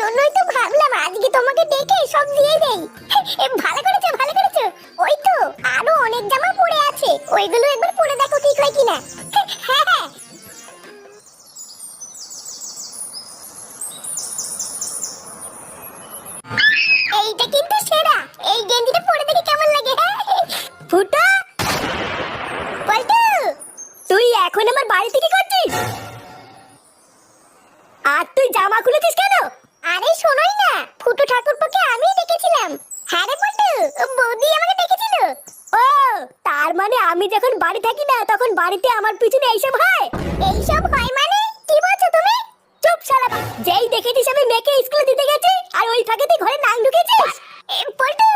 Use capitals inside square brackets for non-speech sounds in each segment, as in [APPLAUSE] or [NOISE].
জন্যই তো ভাবলাম আজকে তোমাকে ডেকে সব দিয়ে দেই। [LAUGHS] ভালো করেছ ভালো করেছ। ওই তো, আরও অনেক জামা পড়ে আছে। ওইগুলো একবার পরে দেখো ঠিক হয় কিনা। [LAUGHS] এইটা কিন্তু সেরা। এই গেঞ্জিটা পরে দেখি কেমন লাগে হ্যাঁ? [LAUGHS] ফুটা, পল্টু, তুই এখন আমার বাড়ি কি বাড়িতে আমার পিছনে এইসব হয়? এইসব হয় মানে? কি বলছো তুমি? চুপ শালা যেই দেখেছিস আমি মেয়েকে স্কুলে দিতে গেছি, আর ওই ফাঁকে তুই ঘরে নাং ঢুকেছিস? পল্টু,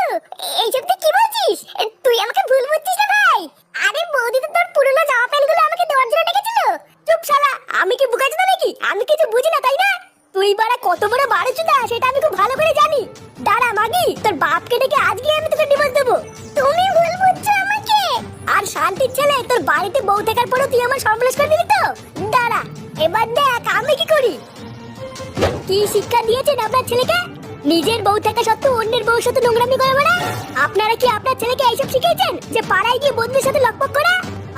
এইসব তুই কি বলছিস? তুই আমাকে ভুল বুঝছিস না ভাই? আরে বৌদি তো তোর পুরনো জামা প্যান্টগুলো আমাকে দেওয়ার জন্য ডেকেছিল। চুপ শালা, আমি কি বুকাচ্ছি না নাকি? আমি কিছু বুঝি না, তাই না? তুই বাড়া কত বড় বাড়েছুদা সেটা আমি খুব ভালো করে জানি। দাঁড়া, মাগি, তোর বাপকে ডেকে আজকে আমি তোকে ডিভোর্স দেবো। তুমি ভুল শান্তির ছেলে, তোর বাড়িতে বউ থাকার পরেও তুই আমার সর্বনাশ করে দিবি তো? দাঁড়া, এবার দেখ, আমি কি করি? কি শিক্ষা দিয়েছেন আপনার ছেলেকে? নিজের বউ থাকা সত্ত্বেও অন্যের বউর সাথে নোংরামি করে বেড়ায় আপনারা কি আপনার ছেলেকে এইসব শিখিয়েছেন? যে পাড়ায় গিয়ে বন্ধুদের সাথে লকপক করা?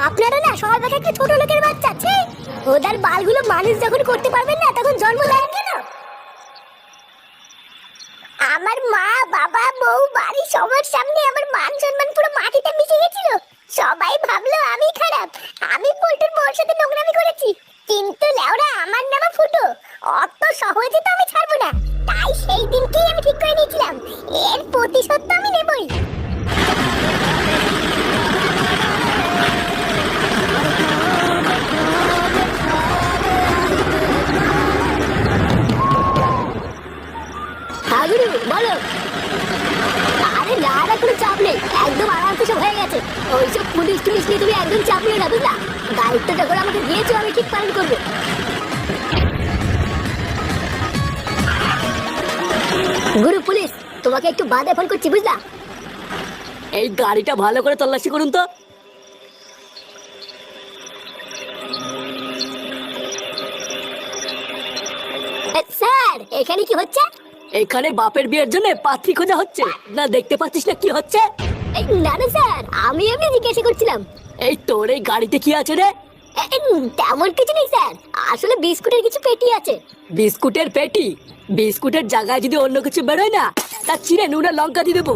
আপনারা না সবাই দেখা একটা ছোট লোকের বাচ্চা, ছি! ওদের বালগুলো মানুষ যখন করতে পারবেন না, তখন জন্ম দেন কেন? আমার মা, বাবা, বউ বাড়ি সবার সামনে আমার মান সম্মান পুরো মাটিতে মিশে গেছিল। সবাই ভাবলো আমি খারাপ। আমি পল্টুর বউর সাথে নোংরামি করেছি। কিন্তু লেওরা আমার নামে ফুটো। অত সহজে তো আমি ছাড়বো না। তাই সেই দিনকেই আমি ঠিক করে নিয়েছিলাম। এর প্রতিশোধ তো আমি নেবই। ওইসব পুলিশ টুলিশ নিয়ে তুমি একদম না বুঝলা? দায়িত্ব যখন আমাকে দিয়েছ আমি ঠিক পালন করব। গুরু পুলিশ তোমাকে একটু বাদে ফোন করছি বুঝলা? এই গাড়িটা ভালো করে তল্লাশি করুন তো। স্যার এখানে কি হচ্ছে? এখানে বাপের বিয়ের জন্য পাত্রী খোঁজা হচ্ছে। না দেখতে পাচ্ছিস না কি হচ্ছে? না না স্যার আমি এমনি জিজ্ঞাসা করছিলাম। এই তোর এই গাড়িতে কি আছে রে? তেমন কিছু নেই স্যার আসলে বিস্কুটের কিছু পেটি আছে। বিস্কুটের পেটি? বিস্কুটের জায়গায় যদি অন্য কিছু বেরোয় না তা চিনে নুনা লঙ্কা দিয়ে দেবো।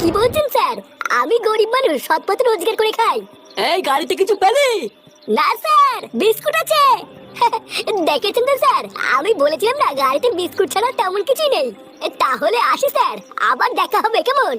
কি বলছেন স্যার? আমি গরিব মানুষ সৎ পথে রোজগার করে খাই। এই গাড়িতে কিছু পেলি? না স্যার বিস্কুট আছে। দেখেছেন তো স্যার আমি বলেছিলাম না গাড়িতে বিস্কুট ছাড়া তেমন কিছুই নেই। তাহলে আসি স্যার আবার দেখা হবে কেমন?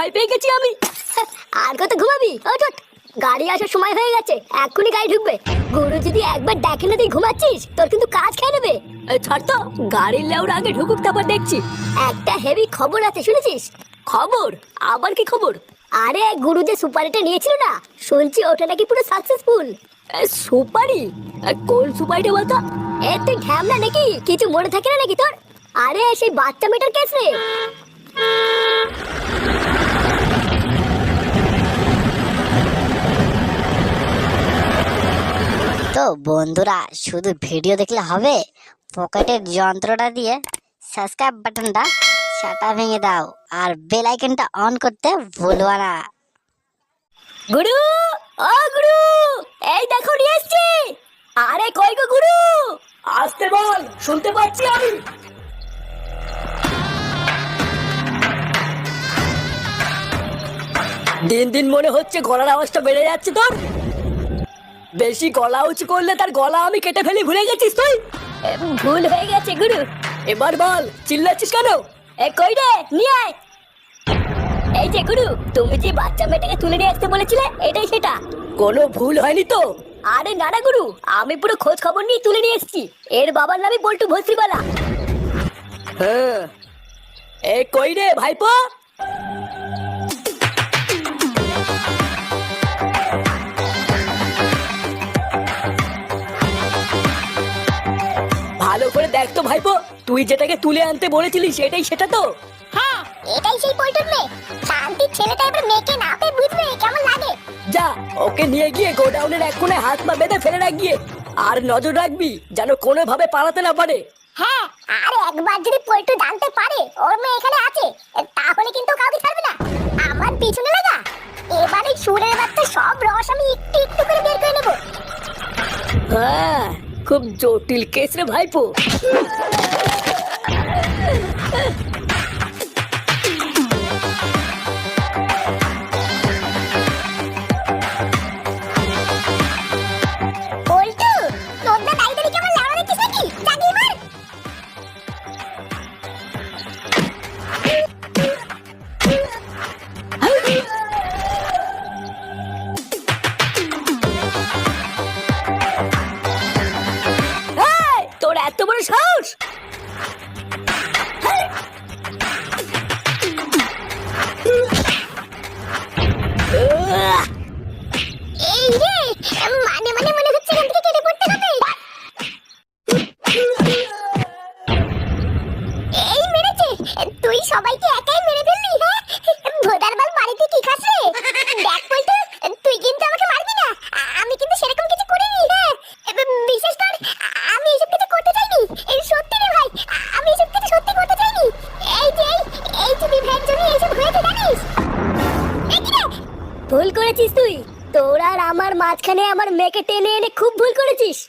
ভয় পেয়ে গেছি আমি। আর কত ঘুমাবি? ওঠ ওঠ। গাড়ি আসার সময় হয়ে গেছে এক্ষুনি গাড়ি ঢুকবে। গুরু যদি একবার দেখে না তুই ঘুমাচ্ছিস তোর কিন্তু কাজ খেয়ে নেবে। ছাড় তো গাড়ির লেউর আগে ঢুকুক তারপর দেখছি। একটা হেভি খবর আছে শুনেছিস? খবর? আবার কি খবর? আরে গুরু যে সুপারিটা নিয়েছিল না শুনছি ওটা নাকি পুরো সাকসেসফুল সুপারি? কোন সুপারিটা বলতো? এ তুই ঢ্যামনা নাকি? কিছু মনে থাকে না নাকি তোর? আরে সেই বাচ্চা মেয়েটার কেস রে। তো বন্ধুরা শুধু ভিডিও দেখলে হবে? পকেটের যন্ত্রটা দিয়ে সাবস্ক্রাইব বাটনটা সেটা ভেঙে দাও আর বেল আইকনটা অন করতে ভুলবা না। গুরু! ও গুরু! এই দেখো নিয়ে এসছি! আরে কই গো গুরু? আসতে বল শুনতে পাচ্ছি আমি। দিন দিন মনে হচ্ছে গলার আওয়াজটা বেড়ে যাচ্ছে তোর। বেশি গলা উঁচু করলে তার গলা আমি কেটে ফেলি ভুলে গেছিস তুই? ভুল হয়ে গেছে গুরু। এবার বল চিল্লাচ্ছিস কেন? এ কই রে? নিয়ে আয়। এই যে গুরু তুমি যে বাচ্চা মেয়েটাকে তুলে নিয়ে আসতে বলেছিলে এটাই সেটা। কোনো ভুল হয়নি তো? আরে নানা গুরু আমি পুরো খোঁজ খবর নিয়ে তুলে নিয়ে এসেছি। এর বাবার নামই বল্টু ভস্রিবালা হ্যাঁ। এ কই রে ভাইপো? দেখ তো ভাইপো তুই যেটাকে তুলে আনতে বলেছিলি সেটাই সেটা তো। হ্যাঁ এটাই সেই পল্টুর মেয়ে। শান্তির ছেলেটা এবার মেয়েকে না পেয়ে বুঝবে কেমন লাগে? যা ওকে নিয়ে গিয়ে গোডাউনের এক কোণে হাত পা বেঁধে ফেলে রাখ গিয়ে। আর নজর রাখবি যেন কোনো ভাবে পালাতে না পারে। হ্যাঁ। আর একবার যদি পল্টু জানতে পারে ওর মেয়ে এখানে আছে তাহলে কিন্তু কাউকে ছাড়বে না। আমার পিছনে লাগা। এবারে সুরের বাচ্চা সব রস আমি একটু একটু করে বের করে নেব। হ্যাঁ খুব জটিল কেস রে ভাইপো। তুই সবাইকে একাই মেরে ফেললি হ্যাঁ? ভোদার বাল বাড়িতে কি খাস রে দেখ পল্টু, তুই কিন্তু আমাকে মারবি না। আমি কিন্তু সেরকম কিছু করিনি হ্যাঁ? বিশেষ কর, আমি এসব কিছু করতে চাইনি। সত্যি রে ভাই আমি এসব কিছু সত্যি করতে চাইনি। এই যে, এই- যে বিভ্রাট জন্য এইসব হয়েছে, জানিস? ভুল করেছিস তুই। তোর আর আমার মাঝখানে আমার মেয়েকে টেনে এনে খুব ভুল করেছিস।